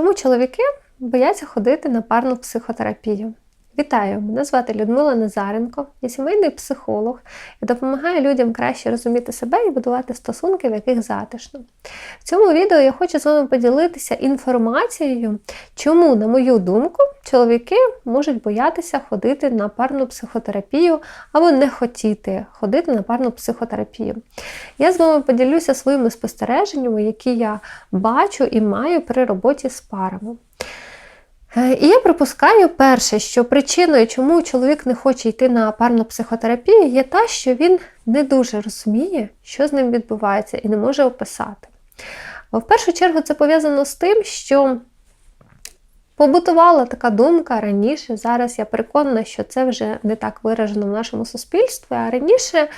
Чому чоловіки бояться ходити на парну психотерапію? Вітаю! Мене звати Людмила Назаренко, я сімейний психолог і допомагаю людям краще розуміти себе і будувати стосунки, в яких затишно. В цьому відео я хочу з вами поділитися інформацією, чому, на мою думку, чоловіки можуть боятися ходити на парну психотерапію або не хотіти ходити на парну психотерапію. Я з вами поділюся своїми спостереженнями, які я бачу і маю при роботі з парами. Е, І я припускаю перше, що причиною, чому чоловік не хоче йти на парну психотерапію, є та, що він не дуже розуміє, що з ним відбувається, і не може описати. В першу чергу це пов'язано з тим, що побутувала така думка раніше. Зараз я переконана, що це вже не так виражено в нашому суспільстві. А раніше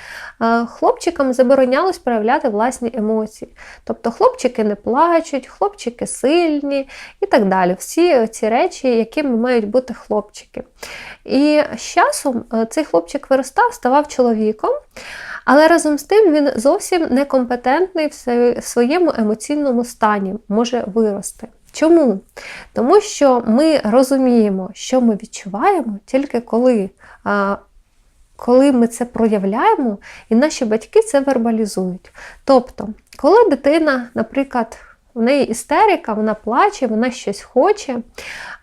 е, хлопчикам заборонялось проявляти власні емоції. Тобто хлопчики не плачуть, хлопчики сильні і так далі. Всі ці речі, якими мають бути хлопчики. І з часом е, цей хлопчик виростав, ставав чоловіком. Але разом з тим він зовсім некомпетентний в своєму емоційному стані може вирости. Чому? Тому що ми розуміємо, що ми відчуваємо тільки коли, а, коли ми це проявляємо, і наші батьки це вербалізують. Тобто, коли дитина, наприклад, в неї істерика, вона плаче, вона щось хоче,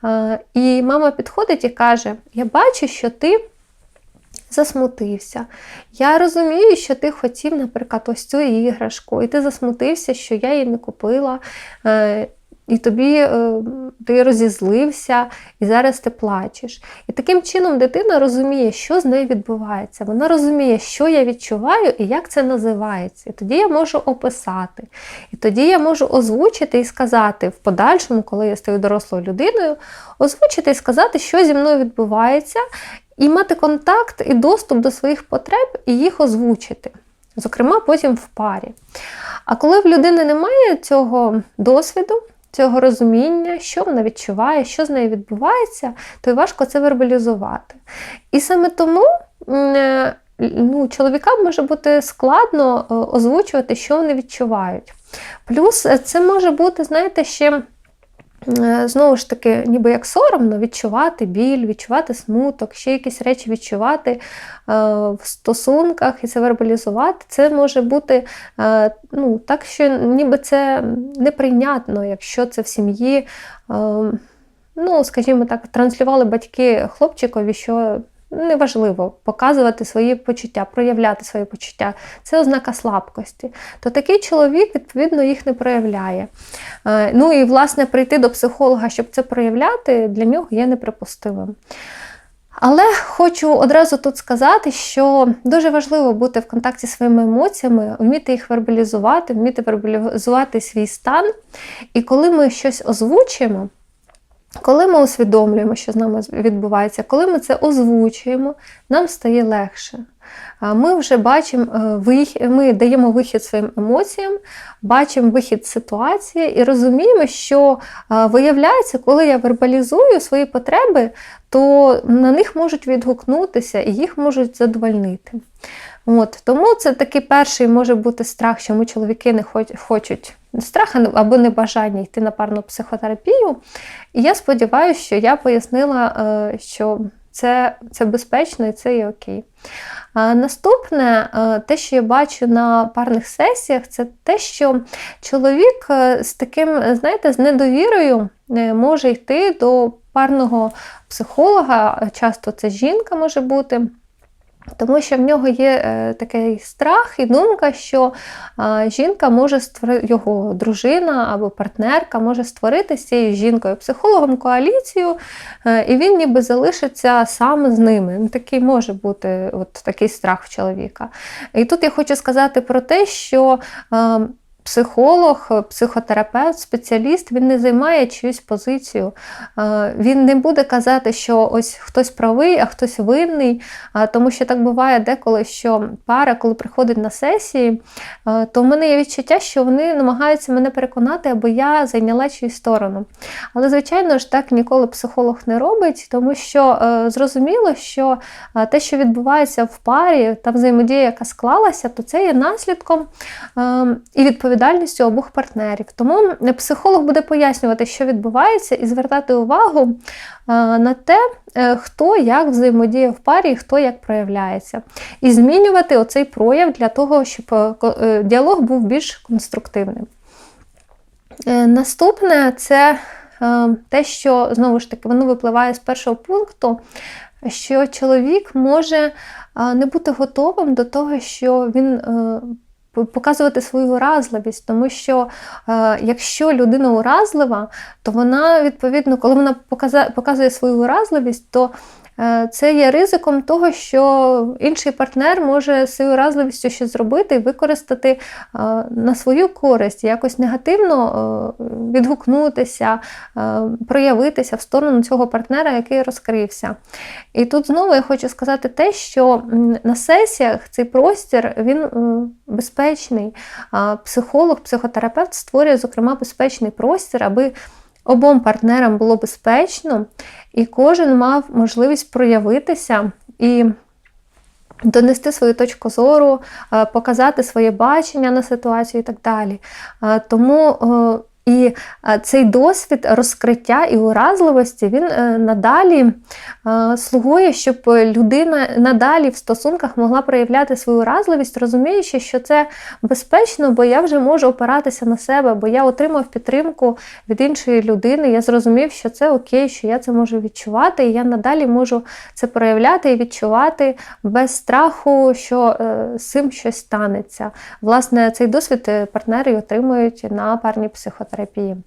а, і мама підходить і каже: Я бачу, що ти. Засмутився. Я розумію, що ти хотів, наприклад, ось цю іграшку, і ти засмутився, що я її не купила. І тобі е, ти розізлився, і зараз ти плачеш. І таким чином дитина розуміє, що з нею відбувається. Вона розуміє, що я відчуваю і як це називається. І тоді я можу описати. І тоді я можу озвучити і сказати в подальшому, коли я стаю дорослою людиною, озвучити і сказати, що зі мною відбувається, і мати контакт і доступ до своїх потреб і їх озвучити. Зокрема, потім в парі. А коли в людини немає цього досвіду, цього розуміння, що вона відчуває, що з нею відбувається, то й важко це вербалізувати. І саме тому е, ну, чоловікам може бути складно е, озвучувати, що вони відчувають. Плюс е, це може бути, знаєте, ще. Знову ж таки, ніби як соромно відчувати біль, відчувати смуток, ще якісь речі відчувати е, в стосунках і це вербалізувати, це може бути е, ну, так, що ніби це неприйнятно, якщо це в сім'ї, е, ну, скажімо так, транслювали батьки хлопчикові, що неважливо показувати свої почуття, проявляти свої почуття. Це ознака слабкості. То такий чоловік, відповідно, їх не проявляє. Е, ну і, власне, прийти до психолога, щоб це проявляти, для нього є неприпустимим. Але хочу одразу тут сказати, що дуже важливо бути в контакті зі своїми емоціями, вміти їх вербалізувати, вміти вербалізувати свій стан. І коли ми щось озвучуємо, коли ми усвідомлюємо, що з нами відбувається, коли ми це озвучуємо, нам стає легше. Ми вже бачимо, е, ми даємо вихід своїм емоціям, бачимо вихід ситуації і розуміємо, що виявляється, коли я вербалізую свої потреби, то на них можуть відгукнутися і їх можуть задовольнити. От, Тому це такий перший може бути страх, чому чоловіки не хочуть страх або небажання йти на парну психотерапію. І я сподіваюся, що я пояснила, е, що це це безпечно і це є окей. Наступне, е, те, що я бачу на парних сесіях, це те, що чоловік е, з таким, знаєте, з недовірою може йти до парного психолога, часто це жінка може бути. Тому що в нього є е, такий страх і думка, що жінка може створити його дружина або партнерка може створити з цією жінкою психологом коаліцію, е, і він ніби залишиться сам з ними. Такий може бути от такий страх в чоловіка. І тут я хочу сказати про те, що психолог, психотерапевт, спеціаліст, він не займає чиюсь позицію. Він не буде казати, що ось хтось правий, а хтось винний. Тому що так буває деколи, що пара, коли приходить на сесії, то в мене є відчуття, що вони намагаються мене переконати, аби я зайняла чиюсь сторону. Але, звичайно ж, так ніколи психолог не робить, тому що е, зрозуміло, що те, що відбувається в парі, та взаємодія, яка склалася, то це є наслідком ем, і відповідальністю відповідальністю обох партнерів. Тому психолог буде пояснювати, що відбувається, і звертати увагу е, на те, е, хто як взаємодіє в парі, і хто як проявляється. І змінювати оцей прояв для того, щоб діалог був більш конструктивним. Наступне це те, що знову ж таки воно випливає з першого пункту, що чоловік може не бути готовим до того, що він е, показувати свою уразливість, тому що е, якщо людина уразлива, то вона відповідно, коли вона показує свою уразливість, то це є ризиком того, що інший партнер може своєю разливістю щось зробити і використати е, на свою користь, якось негативно е, відгукнутися, проявитися в сторону цього партнера, який розкрився. І тут знову я хочу сказати те, що на сесіях цей простір він безпечний. Психолог, психотерапевт створює, зокрема, безпечний простір, аби обом партнерам було безпечно, і кожен мав можливість проявитися і донести свою точку зору, е, показати своє бачення на ситуацію і так далі. Е, тому е, і е, цей досвід розкриття і уразливості він е, надалі е, слугує, щоб людина надалі в стосунках могла проявляти свою уразливість, розуміючи, що це безпечно, бо я вже можу опиратися на себе, бо я отримав підтримку від іншої людини. Я зрозумів, що це окей, що я це можу відчувати, і я надалі можу це проявляти і відчувати без страху, що з цим щось станеться. Власне, цей досвід партнери отримують на парній психотерапії терапії.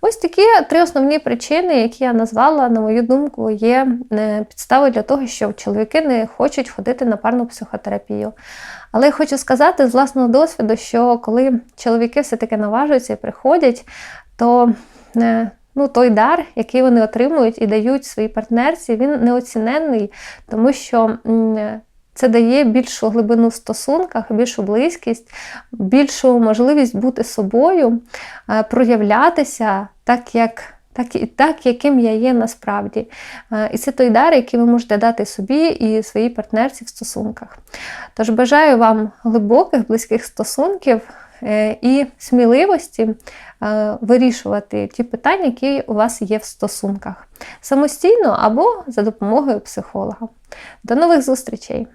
Ось такі три основні причини, які я назвала, на мою думку, є е, підставою для того, що чоловіки не хочуть ходити на парну психотерапію. Але я хочу сказати з власного досвіду, що коли чоловіки все-таки наважуються і приходять, то е, ну, той дар, який вони отримують і дають своїй партнерці, він неоціненний, тому що це дає більшу глибину в стосунках, більшу близькість, більшу можливість бути собою, е, проявлятися так, як. Так, так, яким я є насправді. Е, і це той дар, який ви можете дати собі і своїй партнерці в стосунках. Тож бажаю вам глибоких, близьких стосунків е, і сміливості вирішувати ті питання, які у вас є в стосунках самостійно або за допомогою психолога. До нових зустрічей!